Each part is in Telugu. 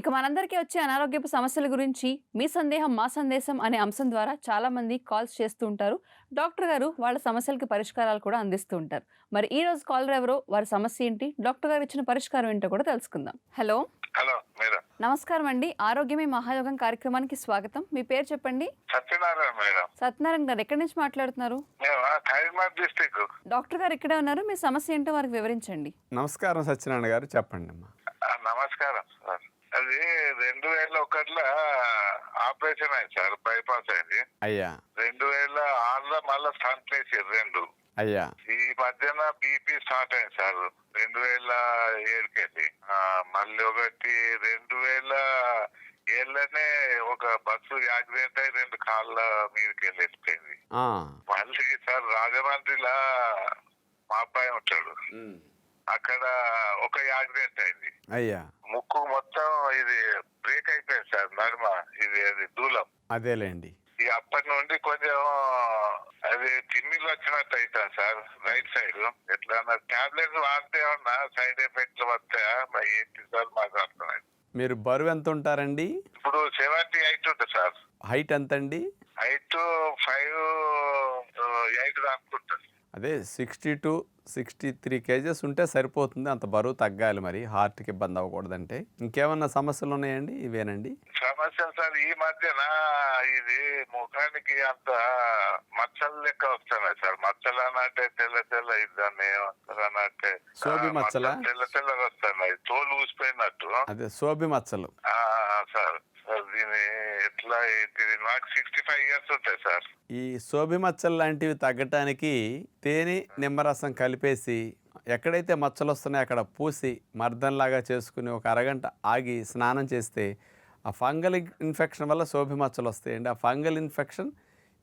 ఇక మనందరికీ వచ్చే అనారోగ్యపు సమస్యల గురించి మీ సందేహం మా సందేశం అనే అంశం ద్వారా చాలా మంది కాల్స్ చేస్తూ ఉంటారు. డాక్టర్ గారు వాళ్ళ సమస్యలకి పరిష్కారాలు కూడా అందిస్తూ ఉంటారు. మరి ఈ రోజు కాలర్ ఎవరో? వారి సమస్య ఏంటి? డాక్టర్ గారు ఇచ్చిన పరిష్కారం ఏంటో కూడా తెలుసుకుందాం. హలో. హలో మేడం నమస్కారం అండి. ఆరోగ్యమే మహాయోగం కార్యక్రమానికి స్వాగతం. మీ పేరు చెప్పండి? సత్యనారాయణ మేడం. సత్యనారాయణ గారు ఎక్కడి నుంచి మాట్లాడుతున్నారు? డాక్టర్ గారు ఇక్కడే ఉన్నారు. మీ సమస్య ఏంటో వారికి వివరించండి. నమస్కారం సత్యనారాయణ గారు చెప్పండి అమ్మా నమస్కారం. అది రెండు వేల ఒకటిలో ఆపరేషన్ అయింది సార్ బైపాస్ అయింది. అయ్యా. రెండు వేల ఆరులో మళ్ళీ స్టంట్ వేసారు రెండు. అయ్యా. ఈ మధ్యన బీపీ స్టార్ట్ అయింది సార్ రెండు వేల ఏడుకెళ్ళి మళ్ళీ ఒకటి రెండు వేల ఏళ్ళనే ఒక బస్సు యాక్సిడెంట్ అయి రెండు కాళ్ళ మీదకి వెళ్ళి వెళ్ళిపోయింది మళ్ళీ సార్ రాజమండ్రిలా మా అబ్బాయి ఉంటాడు. అక్కడ ఒక యాక్సిడెంట్ అయింది. అయ్యా. ముక్కు మొత్తం ఇది బ్రేక్ అయిపోయింది సార్ నడుమ. ఇది అది దూలం. అదేలేండి. ఈ అప్పటి నుండి కొంచెం అది తిమ్మిలు వచ్చినట్టు అవుతుంది సార్ రైట్ సైడ్ ఎట్లా టాబ్లెట్స్ వాడితే ఏమన్నా సైడ్ ఎఫెక్ట్లు వస్తాయా? మరి ఏంటి సార్ మాకు అర్థమైంది. మీరు బరువు ఎంత ఉంటారండి? ఇప్పుడు సెవెంటీ ఎయిట్ ఉంటుంది సార్. హైట్ ఎంత అండి ఎయిట్ ఫైవ్ ఎయిట్ అనుకుంటుంది అదే sixty two sixty three kgs ఉంటే సరిపోతుంది. అంత బరువు తగ్గాలి మరి. హార్ట్కి ఇబ్బంది అవ్వకూడదంటే. ఇంకేమన్నా సమస్యలు ఉన్నాయండి? ఇవేనండి? సమస్య సార్ ఈ మధ్యన ఇది ముఖానికి అంత మచ్చలు లెక్క వస్తున్నాయి సార్. మచ్చలు అనంటే తెల్ల తెల్ల ఇద్దాన్ని సోవి ఆ, మచ్చలా? తెల్ల తెల్లగా వస్తున్నాయి. తోలు ఊసిపోయినట్టు. అదే సోబి మచ్చలు. సార్. సార్ దీని ఎట్లా ఇది నాకు సిక్స్టీ ఫైవ్ ఇయర్స్ ఉంటాయి సార్. ఈ సోబి మచ్చలు లాంటివి తగ్గటానికి తేనె నిమ్మరసం కలిపేసి ఎక్కడైతే మచ్చలు వస్తున్నాయో అక్కడ పూసి మర్దంలాగా చేసుకుని ఒక అరగంట ఆగి స్నానం చేస్తే ఆ ఫంగల్ ఇన్ఫెక్షన్ వల్ల శోభి మచ్చలు వస్తాయండి. ఆ ఫంగల్ ఇన్ఫెక్షన్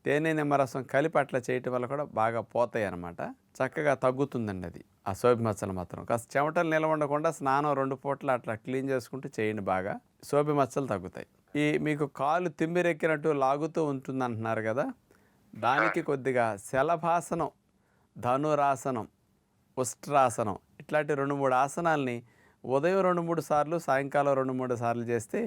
తేనె నిమ్మరసం కలిపి అట్లా చేయటం వల్ల కూడా బాగా పోతాయి అన్నమాట చక్కగా తగ్గుతుందండి అది. ఆ శోభి మచ్చలు మాత్రం. కాస్త చెమటలు నిలవ ఉండకుండా స్నానం రెండు పూటలు అట్లా క్లీన్ చేసుకుంటూ చేయండి బాగా. శోభి మచ్చలు తగ్గుతాయి. ఈ మీకు కాలు తిమ్మిరెక్కినట్టు లాగుతూ ఉంటుంది అంటున్నారు కదా. దానికి కొద్దిగా శలభాసనం ధనురాసనం ఉష్ట్రాసనం ఇట్లాంటి రెండు మూడు ఆసనాల్ని ఉదయం రెండు మూడు సార్లు సాయంకాలం రెండు మూడు సార్లు చేస్తే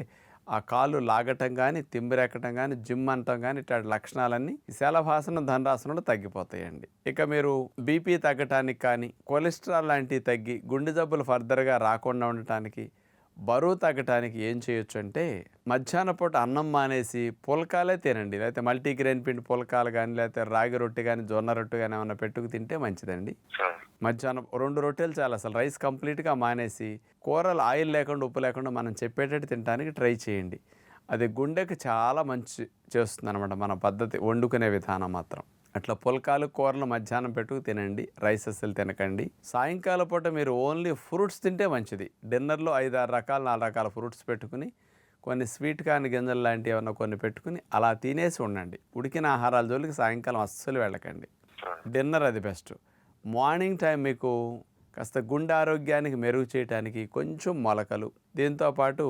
ఆ కాలు లాగటం కానీ తిమ్మిరెక్కటం కానీ జిమ్ అనటం కానీ ఇట్లాంటి లక్షణాలన్నీ శలభాసనం ధనరాసనంలో తగ్గిపోతాయండి. ఇక మీరు బీపీ తగ్గటానికి కానీ కొలెస్ట్రాల్ లాంటివి తగ్గి గుండె జబ్బులు ఫర్దర్గా రాకుండా ఉండటానికి బరువు తగ్గటానికి ఏం చేయొచ్చు అంటే మధ్యాహ్న పూట అన్నం మానేసి పుల్కాలే తినండి. లేకపోతే మల్టీగ్రెయిన్ పిండి పుల్కాలు కానీ లేకపోతే రాగి రొట్టె కానీ జొన్న రొట్టె కానీ ఏమైనా పెట్టుకు తింటే మంచిదండి. మధ్యాహ్నం రెండు రొట్టెలు చాలు అసలు. రైస్ కంప్లీట్గా మానేసి కూరలు ఆయిల్ లేకుండా ఉప్పు లేకుండా మనం చెప్పేటట్టు తినడానికి ట్రై చేయండి. అది గుండెకి చాలా మంచి చేస్తుంది అనమాట మన పద్ధతి వండుకునే విధానం మాత్రం. అట్లా పుల్కాలు కూరలు మధ్యాహ్నం పెట్టుకు తినండి రైస్ అసలు తినకండి. సాయంకాలం పూట మీరు ఓన్లీ ఫ్రూట్స్ తింటే మంచిది. డిన్నర్లో ఐదు ఆరు రకాల నాలుగు రకాల ఫ్రూట్స్ పెట్టుకుని కొన్ని స్వీట్ కార్న్ గింజలు లాంటివి ఏమన్నా కొన్ని పెట్టుకుని అలా తినేసి ఉండండి. ఉడికిన ఆహారాల జోలికి సాయంకాలం అస్సలు వెళ్ళకండి. డిన్నర్ అది బెస్ట్. మార్నింగ్ టైం మీకు కాస్త గుండె ఆరోగ్యానికి మెరుగు చేయడానికి కొంచెం మొలకలు దీంతోపాటు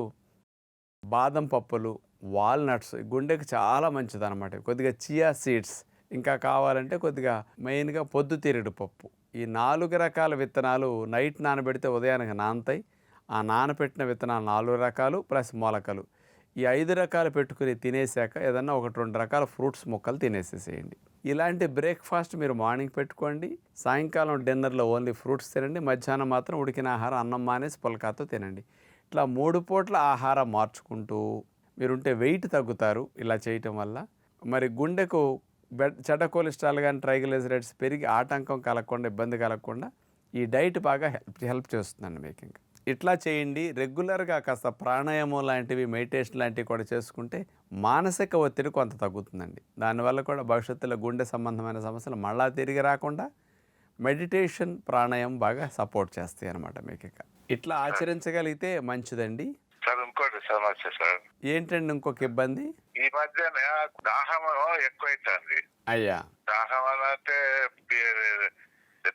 బాదం పప్పులు వాల్నట్స్ గుండెకి చాలా మంచిది అనమాట కొద్దిగా చియా సీడ్స్ ఇంకా కావాలంటే కొద్దిగా మెయిన్గా పొద్దుతిరుగుడు పప్పు. ఈ నాలుగు రకాల విత్తనాలు నైట్ నానబెడితే ఉదయానికి నానతాయి. ఆ నానబెట్టిన విత్తనాలు నాలుగు రకాలు ప్లస్ మొలకలు. ఈ ఐదు రకాలు పెట్టుకుని తినేసాక ఏదన్నా ఒకటి రెండు రకాల ఫ్రూట్స్ మొక్కలు తినేసేసేయండి. ఇలాంటి బ్రేక్ఫాస్ట్ మీరు మార్నింగ్ పెట్టుకోండి. సాయంకాలం డిన్నర్లో ఓన్లీ ఫ్రూట్స్ తినండి. మధ్యాహ్నం మాత్రం ఉడికిన ఆహారం అన్నం మానేసి పులకాతో తినండి. ఇట్లా మూడు పూట్ల ఆహారం మార్చుకుంటూ మీరుంటే వెయిట్ తగ్గుతారు ఇలా చేయటం వల్ల. మరి గుండెకు చెడ్డ కొలెస్ట్రాల్ కానీ ట్రైగ్లైజరైడ్స్ పెరిగి ఆటంకం కలగకుండా ఇబ్బంది కలగకుండా ఈ డైట్ బాగా హెల్ప్ హెల్ప్ చేస్తుందండి మీకు ఇంకా. ఇట్లా చేయండి. రెగ్యులర్గా కాస్త ప్రాణాయామం లాంటివి మెడిటేషన్ లాంటివి కూడా చేసుకుంటే మానసిక ఒత్తిడి కొంత తగ్గుతుందండి. దానివల్ల కూడా భవిష్యత్తులో గుండె సంబంధమైన సమస్యలు మళ్ళా తిరిగి రాకుండా మెడిటేషన్ ప్రాణాయామం బాగా సపోర్ట్ చేస్తాయి అన్నమాట మీకు ఇక. ఇట్లా ఆచరించగలిగితే మంచిదండి. సార్ ఇంకోటి సమస్య సార్. ఏంటండి ఇంకొక ఇబ్బంది? ఈ మధ్యన దాహం ఎక్కువైతుంది. అయ్యా. దాహం అంటే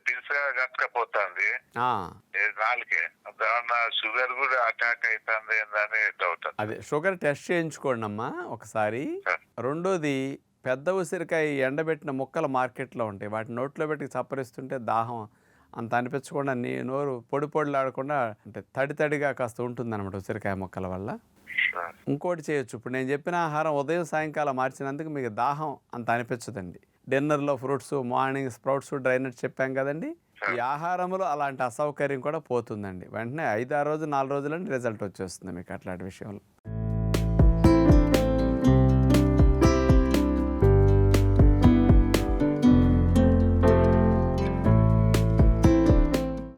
పిలుసుగా గట్టకపోతుంది ఆ, నాలుగే దాని షుగర్ కూడా అటాక్ అవుతుంది ఏందని డౌట్ అదే షుగర్ టెస్ట్ చేయించుకోండి అమ్మా ఒకసారి. రెండోది పెద్ద ఉసిరికాయ ఎండబెట్టిన ముక్కలు మార్కెట్లో ఉంటాయి. వాటి నోట్లో పెట్టి చప్పరిస్తుంటే దాహం అంత అనిపించకుండా నీ నోరు పొడి పొడిలాడకుండా అంటే తడి తడిగా కాస్త ఉంటుందన్నమాట ఉసిరికాయ ముక్కల వల్ల. ఇంకోటి చేయొచ్చు. ఇప్పుడు నేను చెప్పిన ఆహారం ఉదయం సాయంకాలం మార్చినందుకు మీకు దాహం అంత అనిపించదండి. డిన్నర్లో fruits morning sprouts dry nuts చెప్పాం కదండి. ఈ ఆహారంలో అలాంటి అసౌకర్యం కూడా పోతుందండి. వెంటనే ఐదు ఆరు రోజు నాలుగు రోజులని రిజల్ట్ వచ్చేస్తుంది మీకు అట్లాంటి విషయంలో.